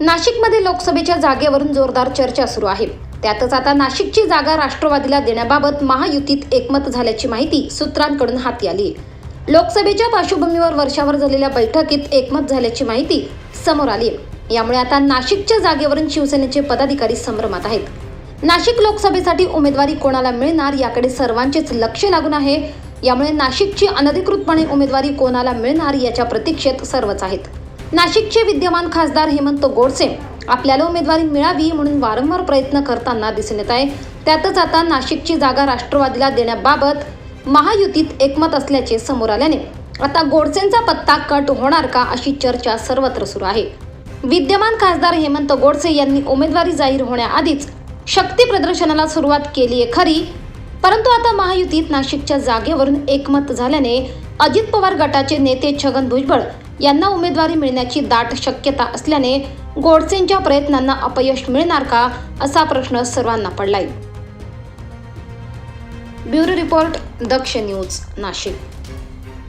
नाशिकमध्ये लोकसभेच्या जागेवरून जोरदार चर्चा सुरू आहे. त्यातच आता नाशिकची जागा राष्ट्रवादीला देण्याबाबत महायुतीत एकमत झाल्याची माहिती सूत्रांकडून हाती आली. लोकसभेच्या पार्श्वभूमीवर वर्षावर झालेल्या बैठकीत एकमत झाल्याची माहिती समोर आली. यामुळे आता नाशिकच्या जागेवरून शिवसेनेचे पदाधिकारी संभ्रमात आहेत. नाशिक लोकसभेसाठी उमेदवारी कोणाला मिळणार याकडे सर्वांचेच लक्ष लागून आहे. यामुळे नाशिकची अनधिकृतपणे उमेदवारी कोणाला मिळणार याच्या प्रतीक्षेत सर्वच आहेत. नाशिकचे विद्यमान खासदार हेमंत गोडसे आपल्याला उमेदवारी मिळावी म्हणून वारंवार प्रयत्न करताना दिसून येत आहे. त्यातच आता नाशिकची जागा राष्ट्रवादीला देण्याबाबत महायुतीत एकमत असल्याचे समोर आल्याने आता गोडसेंचा पत्ता कट होणार का अशी चर्चा सर्वत्र सुरू आहे. विद्यमान खासदार हेमंत गोडसे यांनी उमेदवारी जाहीर होण्याआधीच शक्ती प्रदर्शनाला सुरुवात केली आहे खरी. परंतु आता महायुतीत नाशिकच्या जागेवरून एकमत झाल्याने अजित पवार गटाचे नेते छगन भुजबळ यांना उमेदवारी मिळण्याची दाट शक्यता असल्याने गोडसेंच्या प्रयत्नांना अपयश मिळणार का असा प्रश्न सर्वांना पडलाय. Bureau report Daksh news Nashik.